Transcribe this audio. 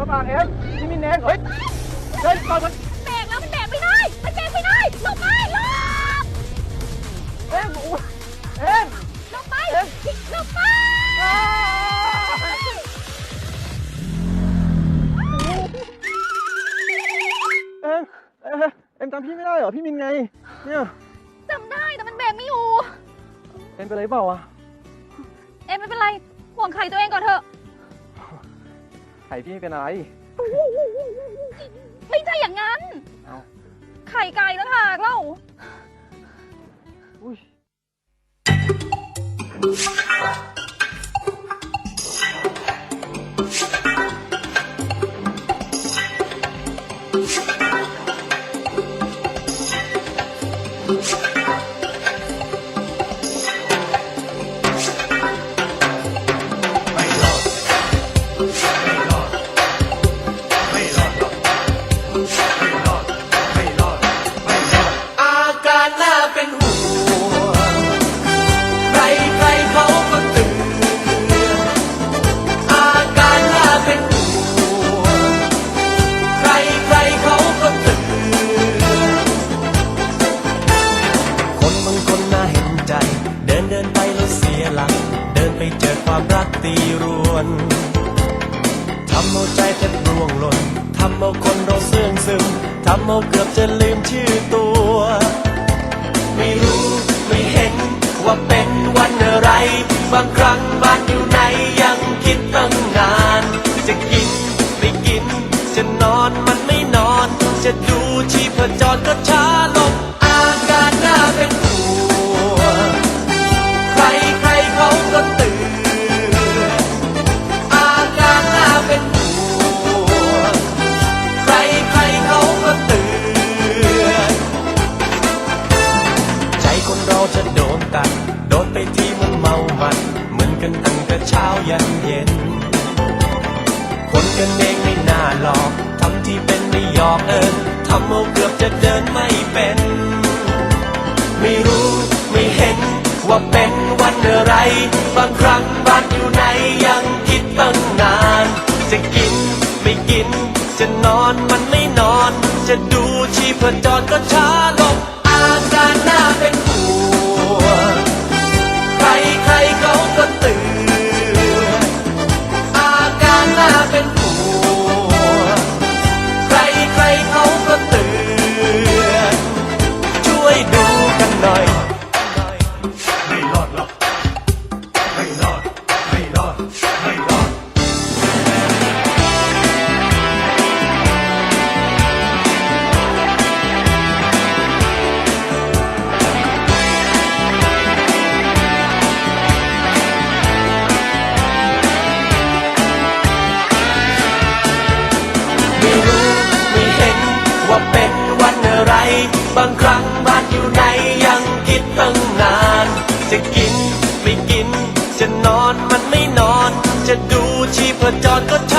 เอ็มพี่ซื้อไข่มาฝากเอ็มพี่มินเองเฮ้ยเฮ้ยก่อนมันแบกแล้วมันแบกไม่ได้มันแบกไม่ได้หลบไปหลบเอ็มอุ๊ยเอ็มหลบไปหลบไปเอ็มเอ็มเอ็มจำพี่ไม่ได้เหรอพี่มินไงเนี่ยจำได้แต่มันแบกไม่อยู่เอ็มเป็นไรเปล่าวะเอ็มไม่เป็นไรห่วงไข่ตัวเองก่อนเถอะ ไข่พี่เป็นอะไร ไม่ใช่อย่างนั้น เอาไข่ไก่ต่างหากเล่า อุ้ย ความรักตีรวนทำเอาใจแทบร่วงหล่นทำเอาคนเราเสื่องซึมทำเอาเกือบจะลืมชื่อตัว ไม่รู้ไม่เห็นว่าเป็นวันอะไร บางครั้งบาง จะโดนตัด โดนไปที่มันเมามัน เหมือนกันตั้งแต่เช้ายันเย็น คนกันเองไม่น่าหลอก ทำที่เป็นไม่ยอมเอินทำเอาเกือบจะเดินไม่เป็น ไม่รู้ไม่เห็นว่าเป็นวันอะไร บางครั้งบ้านอยู่ไหนยังคิดตั้งนาน จะกินไม่กิน จะนอนมันไม่นอน จะดูชีพจรก็ช้า รอดไม่รอดไม่รอดไม่รอดไม่รู้ไม่เห็นว่าเป็นวันอะไร บางครั้ง จะนอนมันไม่นอน จะดูชีพจรก็ช้า